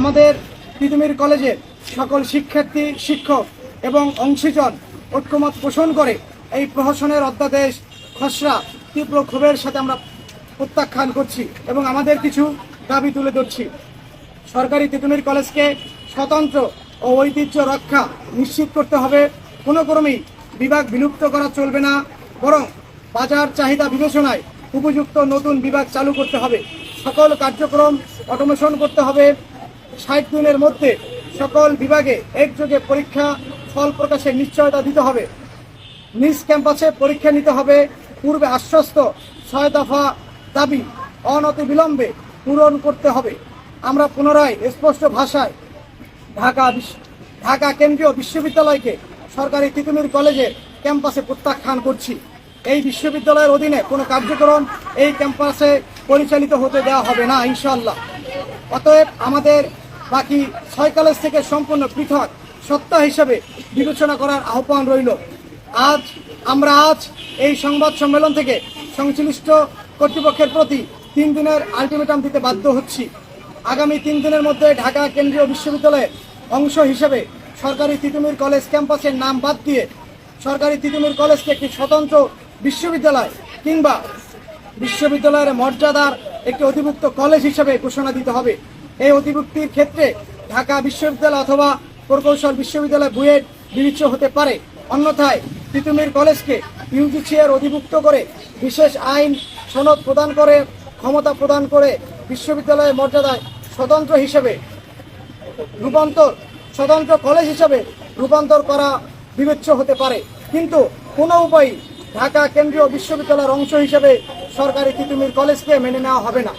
আমাদের তিতুমির কলেজের সকল শিক্ষার্থী, শিক্ষক এবং অংশীজন ঐক্যমত পোষণ করে এই প্রহসনের অধ্যাদেশ খসড়া তীব্র ক্ষোভের সাথে আমরা প্রত্যাখ্যান করছি এবং আমাদের কিছু দাবি তুলে ধরছি। সরকারি তিতুমির কলেজকে স্বতন্ত্র ও ঐতিহ্য রক্ষা নিশ্চিত করতে হবে। কোনো ক্রমেই বিভাগ বিলুপ্ত করা চলবে না, বরং বাজার চাহিদা বিবেচনায় উপযুক্ত নতুন বিভাগ চালু করতে হবে। সকল কার্যক্রম অটোমেশন করতে হবে। ষাট দিনের মধ্যে সকল বিভাগে একযোগে পরীক্ষা ফল প্রকাশের নিশ্চয়তা দিতে হবে। নিজ ক্যাম্পাসে পরীক্ষা নিতে হবে। পূর্বে আশ্বস্ত ছয় দফা দাবি অনতি বিলম্বে পূরণ করতে হবে। আমরা পুনরায় স্পষ্ট ভাষায় ঢাকা ঢাকা কেন্দ্রীয় বিশ্ববিদ্যালয়কে সরকারি তিতুমির কলেজে ক্যাম্পাসে প্রত্যাখ্যান করছি। এই বিশ্ববিদ্যালয়ের অধীনে কোনো কার্যক্রম এই ক্যাম্পাসে পরিচালিত হতে দেওয়া হবে না ইনশাল্লাহ অতএব আমাদের বাকি ছয় কলেজ থেকে সম্পূর্ণ পৃথক সত্তা হিসেবে বিবেচনা করার আহ্বান রইল। আজ আমরা আজ এই সংবাদ সম্মেলন থেকে সংশ্লিষ্ট কর্তৃপক্ষের প্রতি তিন দিনের আলটিমেটাম দিতে বাধ্য হচ্ছি। আগামী তিন দিনের মধ্যে ঢাকা কেন্দ্রীয় বিশ্ববিদ্যালয়ের অংশ হিসেবে সরকারি তিতুমির কলেজ ক্যাম্পাসের নাম বাদ দিয়ে সরকারি তিতুমির কলেজকে একটি স্বতন্ত্র বিশ্ববিদ্যালয় কিংবা বিশ্ববিদ্যালয়ের মর্যাদার একটি অধিভুক্ত কলেজ হিসেবে ঘোষণা দিতে হবে। এই অধিভুক্তির ক্ষেত্রে ঢাকা বিশ্ববিদ্যালয় অথবা প্রকৌশল বিশ্ববিদ্যালয় বুয়েট বিবেচ্য হতে পারে। অন্যথায় তিতুমির কলেজকে ইউজিসি এর অধিভুক্ত করে বিশেষ আইন, সনদ প্রদান করে, ক্ষমতা প্রদান করে বিশ্ববিদ্যালয়ের মর্যাদায় স্বতন্ত্র হিসেবে রূপান্তর, স্বতন্ত্র কলেজ হিসেবে রূপান্তর করা বিবেচ্য হতে পারে। কিন্তু কোনো উপায়ই ঢাকা কেন্দ্রীয় বিশ্ববিদ্যালয়ের অংশ হিসেবে সরকারি তিতুমির কলেজকে মেনে নেওয়া হবে না।